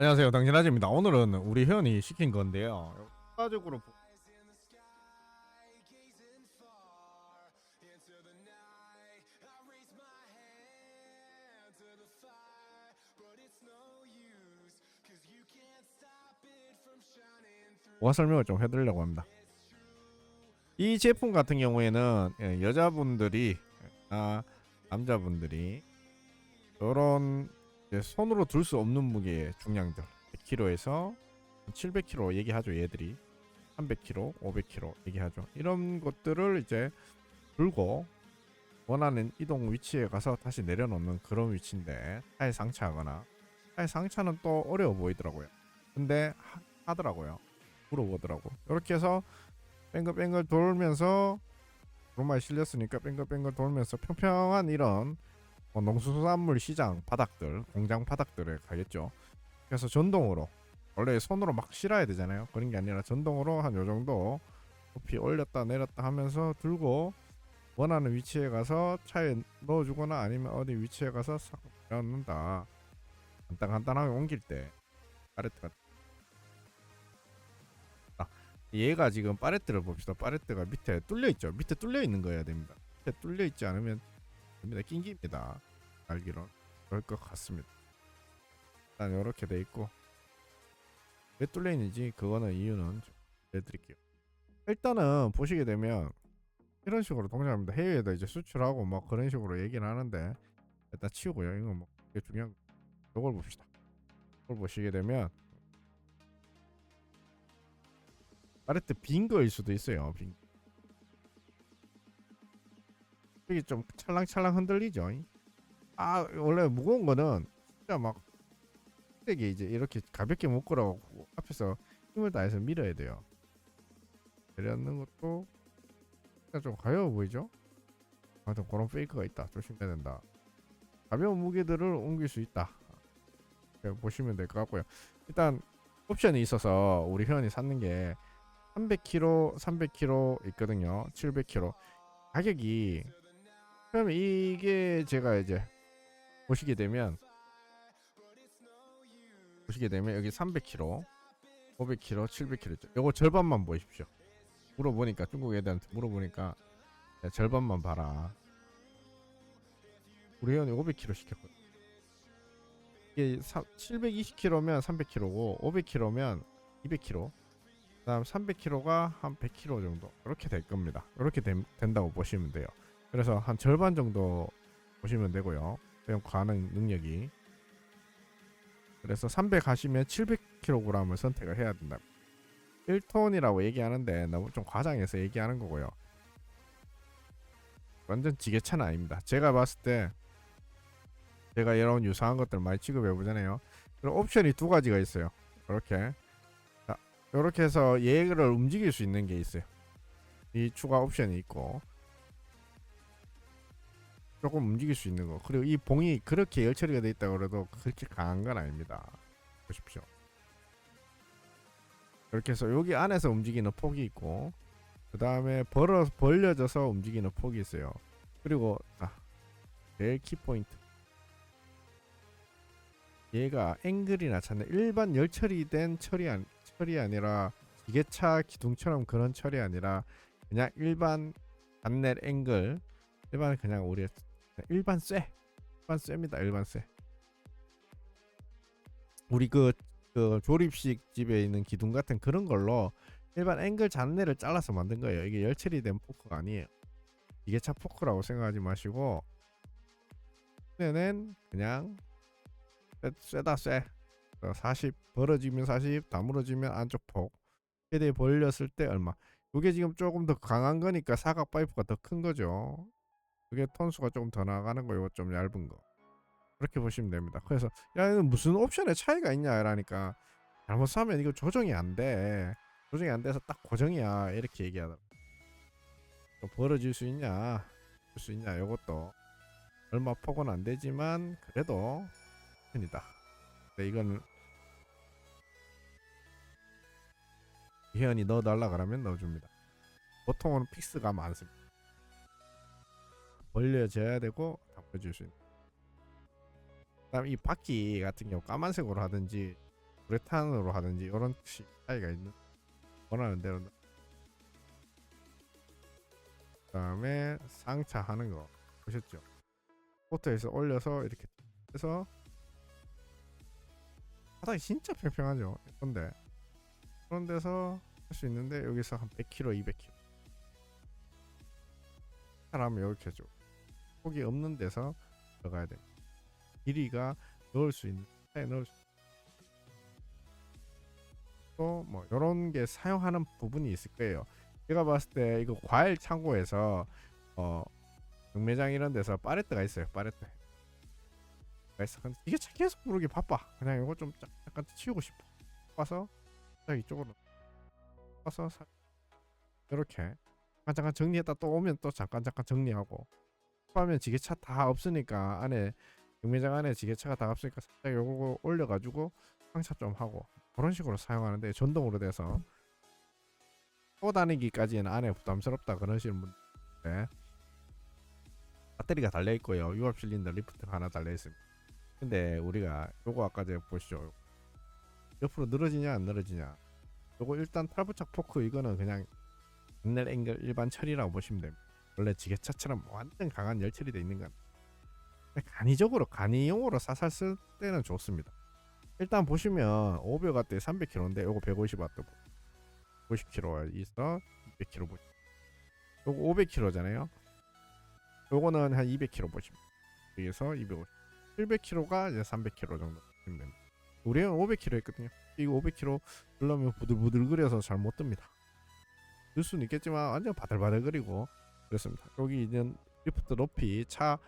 안녕하세요. 당신아지입니다. 오늘은 우리 회원이 시킨 건데요. 추가적으로 보- 보가 설명을 좀 해드리려고 합니다. 이 제품 같은 경우에는 예, 여자분들이 아 남자분들이 이런 손으로 들 수 없는 무게의 중량들. 100kg에서 700kg 얘기하죠 얘들이. 300kg, 500kg 얘기하죠. 이런 것들을 이제 들고 원하는 이동 위치에 가서 다시 내려놓는 그런 위치인데 타에 상차하거나 타에 상차는 또 어려워 보이더라고요. 근데 하, 하더라고요. 물어보더라고. 이렇게 해서 뱅글뱅글 돌면서 로마에 실렸으니까 뱅글뱅글 돌면서 평평한 이런 어, 농수산물 시장 바닥들, 공장 바닥들에 가겠죠. 그래서 전동으로 원래 손으로 막 실어야 되잖아요. 그런 게 아니라 전동으로 한 요 정도 높이 올렸다 내렸다 하면서 들고 원하는 위치에 가서 차에 넣어주거나 아니면 어디 위치에 가서 싹 넣는다. 간단 간단하게 옮길 때 파레트가 아, 얘가 지금 파레트를 봅시다. 파레트가 밑에 뚫려 있죠. 밑에 뚫려 있는 거여야 됩니다. 밑에 뚫려 있지 않으면 됩니다. 낑깁니다. 알기론 그럴 것 같습니다. 일단 이렇게 돼 있고 왜 뚫려 있는지 그거는 이유는 좀 알려드릴게요. 일단은 보시게 되면 이런 식으로 동작합니다. 해외에다 이제 수출하고 뭐 그런 식으로 얘기를 하는데 일단 치우고요. 이건 뭐 그게 중요한 거. 이걸 봅시다. 이걸 보시게 되면 아래때 빈 거일 수도 있어요. 빈 여기 좀 찰랑찰랑 흔들리죠. 아 원래 무거운 거는 진짜 막 되게 이제 이렇게 가볍게 못 걸어가고 앞에서 힘을 다해서 밀어야 돼요. 내려놓는 것도 좀 가벼워 보이죠? 아무튼 그런 페이크가 있다. 조심해야 된다. 가벼운 무게들을 옮길 수 있다. 이렇게 보시면 될 것 같고요. 일단 옵션이 있어서 우리 회원이 샀는 게 300kg, 300kg 있거든요. 700kg. 가격이 그럼 이게 제가 이제 보시게 되면 보시게 되면 여기 300kg, 500kg, 700kg 있죠. 요거 절반만 보십시오. 물어보니까 중국 애들한테 물어보니까 야, 절반만 봐라. 우리 회원이 500kg 시켰거든. 이게 720kg면 300kg고 500kg면 200kg. 그다음 300kg가 한 100kg 정도 이렇게 될 겁니다. 이렇게 된, 된다고 보시면 돼요. 그래서 한 절반 정도 보시면 되고요. 그냥 가능 능력이. 그래서 300 하시면 700kg을 선택을 해야 된다. 1톤이라고 얘기하는데 너무 좀 과장해서 얘기하는 거고요. 완전 지게차는 아닙니다. 제가 봤을 때 제가 이런 유사한 것들 많이 취급해 보잖아요. 그럼 옵션이 두 가지가 있어요. 이렇게 자, 이렇게 해서 얘를 움직일 수 있는 게 있어요. 이 추가 옵션이 있고 조금 움직일 수 있는 거. 그리고 이 봉이 그렇게 열 처리가 돼 있다 그래도 그렇게 강한 건 아닙니다. 보십시오. 이렇게 해서 여기 안에서 움직이는 폭이 있고 그 다음에 벌어 벌려져서 움직이는 폭이 있어요. 그리고 아, 제일 키포인트. 얘가 앵글이나 찾는 일반 열 처리된 처리 안, 처리 아니라 기계차 기둥처럼 그런 처리 아니라 그냥 일반 단넬 앵글 일반 그냥 우리 일반 쇠. 일반 쇠입니다 일반 쇠. 우리 그, 그 조립식 집에 있는 기둥 같은 그런 걸로 일반 앵글 잔내를 잘라서 만든 거예요. 이게 열 처리 된 포크가 아니에요. 기계차 포크라고 생각하지 마시고 쇠는 그냥 쇠, 쇠다 쇠 40 벌어지면 40 다물어지면 안쪽 폭. 최대 벌렸을 때 얼마. 이게 지금 조금 더 강한 거니까 사각 파이프가 더 큰 거죠 그게 톤수가 조금 더 나가는 거 이거 좀 얇은 거. 그렇게 보시면 됩니다. 그래서 야 이거 무슨 옵션에 차이가 있냐 이러니까 잘못 사면 이거 조정이 안돼. 조정이 안 돼서 딱 고정이야 이렇게 얘기하더라. 또 벌어질 수 있냐 줄 수 있냐 이것도. 얼마 폭은 안 되지만 그래도 편이다. 근데 이건 회원이 넣어달라 그러면 넣어줍니다. 보통은 픽스가 많습니다 벌려져야 되고 담궈줄 수 있는. 그다음 이 바퀴 같은 경우 까만색으로 하든지 우레탄으로 하든지 이런 식 차이가 있는 원하는 대로 그 다음에 상차 하는 거 보셨죠? 포트에서 올려서 이렇게 해서 바닥이 진짜 평평하죠. 근데 그런 데서 할 수 있는데 여기서 한 100km, 200km 사람은 이렇게 줘. 폭이 없는 데서 들어가야 돼. 길이가 넣을 수 있는 차에 넣을 수 또뭐 이런 게 사용하는 부분이 있을 거예요. 제가 봤을 때 이거 과일 창고에서 어 경매장 이런 데서 파레트가 있어요. 파레트. 가 있어. 근데 이게 참 계속 부르기 바빠. 그냥 이거 좀 짜- 약간 치우고 싶어. 와서 딱 이쪽으로 와서 사... 이렇게 잠깐 잠깐 정리했다 또 오면 또 잠깐 잠깐 정리하고 하면 지게차 다 없으니까 안에 경매장 안에 지게차가 다 없으니까 살짝 요거 올려가지고 상차 좀 하고 그런 식으로 사용하는데 전동으로 돼서 또 다니기까지는 안에 부담스럽다 그러시는 분들 배터리가 달려 있고요. 유압 실린더 리프트가 하나 달려 있습니다. 근데 우리가 요거 아까 제가 보시죠. 옆으로 늘어지냐 안 늘어지냐. 요거 일단 탈부착 포크 이거는 그냥 옛날 앵글 일반 처리라고 보시면 됩니다 원래 지게차처럼 완전 강한 열처리 돼 있는 건 간이적으로 간이용으로 사살 쓸 때는 좋습니다. 일단 보시면 500W 300kg인데 요거 150W 50kg 있어 200kg 보시 요거 500kg잖아요. 요거는 한 200kg 보시면 여기서 250 700kg가 이제 300kg 정도 보시면 됩니다. 우리는 500kg 했거든요. 이거 500kg 들려면 부들부들거려서 잘 못 듭니다. 들 수는 있겠지만 완전 바들바들거리고 그렇습니다. 여기 있는 리프트 높이 차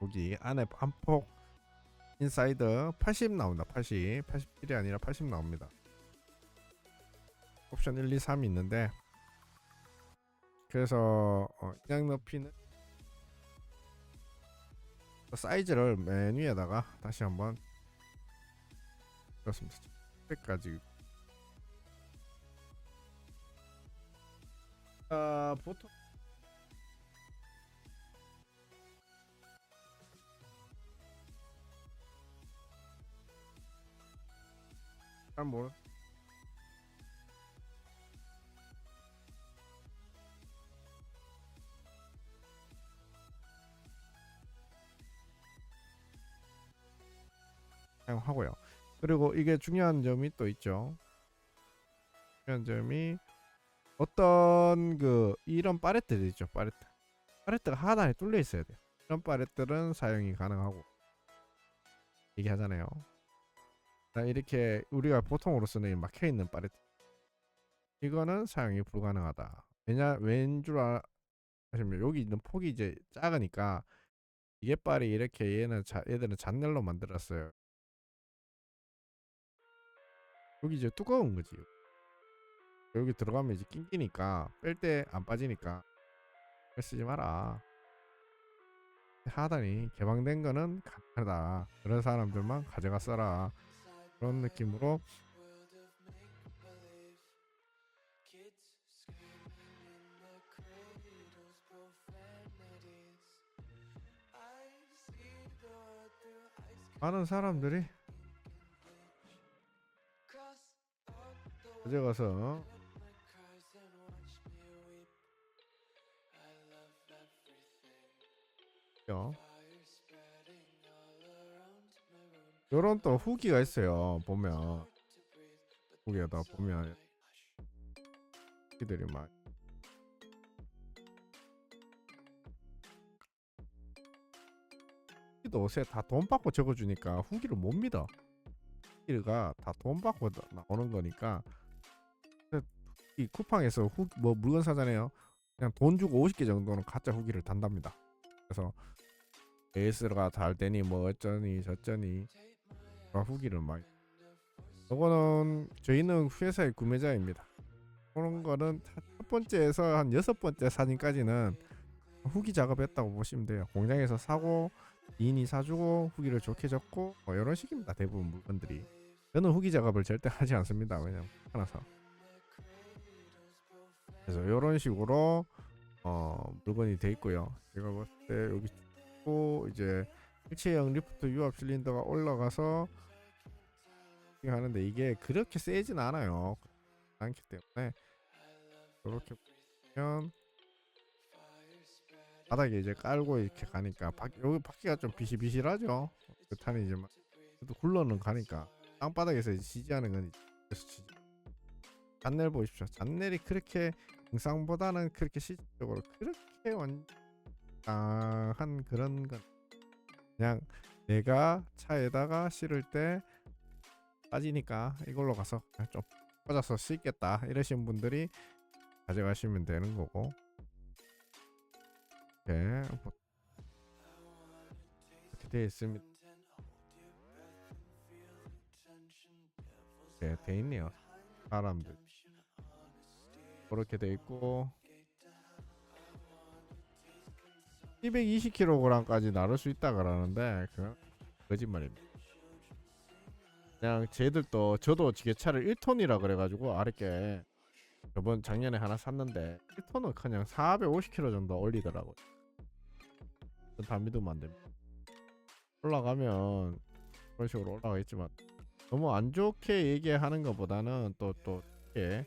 여기 안에 한폭 인사이드 80 나온다. 80 87이 아니라 80 나옵니다. 옵션 1, 2, 3이 있는데 그래서 어, 높이는 사이즈를 메뉴에다가 다시 한번 그렇습니다. 스펙까지 아 보통 잘 모르 사용하고요. 그리고 이게 중요한 점이 또 있죠. 중요한 점이 어떤 그 이런 파레트들 있죠. 파레트. 파레트가 하단에 뚫려 있어야 돼요. 이런 파레트는 사용이 가능하고 얘기하잖아요. 자, 이렇게 우리가 보통으로 쓰는 이 막혀 있는 파레트 이거는 사용이 불가능하다. 왜냐 왠줄 아시면 여기 있는 폭이 이제 작으니까 이게 빨이 이렇게 얘는 자, 얘들은 잔넬로 만들었어요. 여기 이제 두꺼운 거지. 여기 들어가면 이제 낑기니까 뺄 때 안 빠지니까 쓰지 마라. 하단이 개방된 거는 가능하다. 그런 사람들만 가져가 써라. 그런 느낌으로 많은 사람들이 가져가서 요. 요런 또 후기가 있어요. 보면 후기에다 보면 후기들이 막 후기도 요새 다 돈 받고 적어주니까 후기를 못 믿어. 후기가 다 돈 받고 나- 나오는 거니까 이 쿠팡에서 후, 뭐 물건 사잖아요. 그냥 돈 주고 50개 정도는 가짜 후기를 단답니다. 그래서 AS가 잘 되니 뭐 어쩌니 저쩌니 그런 후기를 많이. 이거는 저희는 회사의 구매자입니다. 그런 거는 첫 번째에서 한 여섯 번째 사진까지는 후기 작업했다고 보시면 돼요. 공장에서 사고 이인이 사주고 후기를 좋게 적고 뭐 이런 식입니다. 대부분 물건들이. 저는 후기 작업을 절대 하지 않습니다. 왜냐면 하나서. 그래서 이런 식으로 어, 물건이 돼 있고요. 제가 봤을 때 여기 또 이제 일체형 리프트 유압 실린더가 올라가서 하는데 이게 그렇게 세진 않아요. 않기 때문에 이렇게 보면 바닥에 이제 깔고 이렇게 가니까 바, 여기 바퀴가 좀 비실비실하죠. 그 탄이지만 그래도 굴러는 가니까 땅바닥에서 지지하는 건 그래서 지지. 잔넬 보십시오. 잔넬이 그렇게 영상보다는 그렇게 실질적으로 그렇게 완강한 그런 건 그냥 내가 차에다가 실을 때 빠지니까 이걸로 가서 좀 꽂아서 씻겠다 이러신 분들이 가져가시면 되는 거고 이렇게 뭐 이렇게 되어 있습니다. 네, 돼 있네요. 사람들 그렇게 돼 있고 220kg까지 나를 수 있다 그러는데 그 거짓말입니다. 그냥 쟤들도 저도 지게차를 1톤이라 그래가지고 아랫게 저번 작년에 하나 샀는데 1톤은 그냥 450kg 정도 올리더라고요. 다 믿으면 안 됩니다. 올라가면 그런 식으로 올라가겠지만 너무 안 좋게 얘기하는 것보다는 또또 이렇게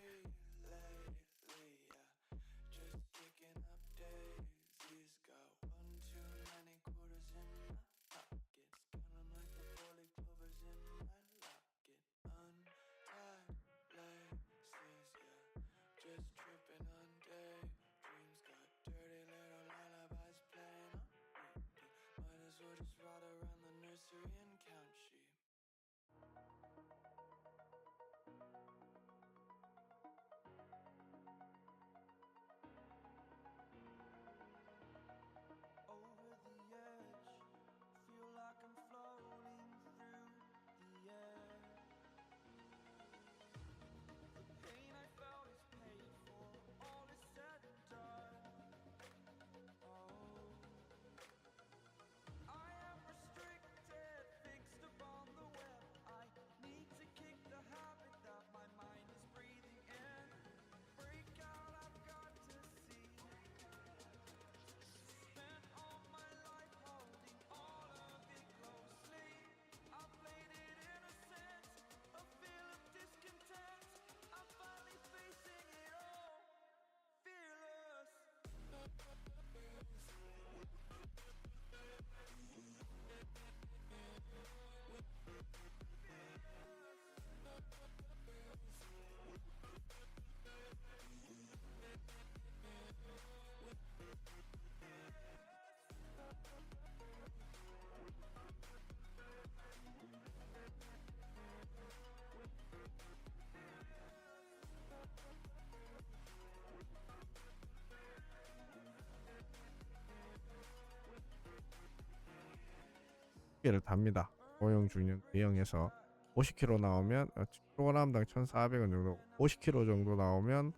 개를 답니다. 고용 중량 대형에서 50kg 나오면 어, kg당 1,400원 정도, 50kg 정도 나오면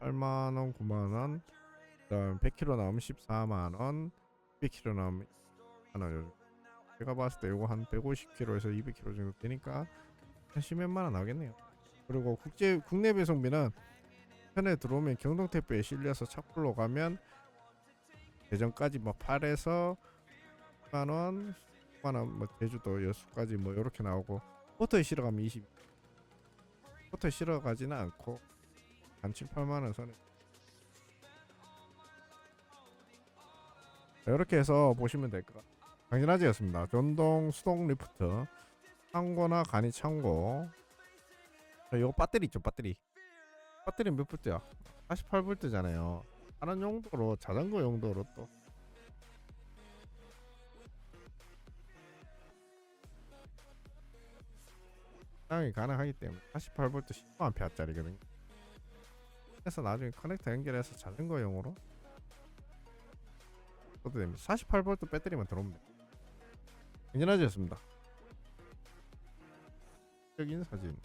8만 원, 9만 원, 그다음 100kg 나오면 14만 원, 200kg 나오면 2만 원. 요즘. 제가 봤을 때 이거 한 150kg에서 200kg 정도 되니까 한 10몇만 원 나오겠네요. 그리고 국제 국내 배송비는 편에 들어오면 경동택배에 실려서 착불로 가면 대전까지 뭐 8에서 10만 원, 10만 원, 뭐 제주도 여수까지 뭐 이렇게 나오고 포터에 실어 가면 20. 포터에 실어 가지는 않고 한 7, 8만 원 선에. 이렇게 해서 보시면 될 것 같아요. 강진아지였습니다. 전동 수동 리프트 창고나 간이 창고. 자, 이거 배터리 있죠, 배터리. 배터리 몇 볼트야? 48볼트잖아요. 다른 용도로 자전거 용도로 또 사용이 가능하기 때문에 48V 15A짜리거든요. 그래서 나중에 커넥터 연결해서 자전거용으로 써도 됩니다. 48V 배터리만 돼요. 괜찮아졌습니다. 여기는 사진.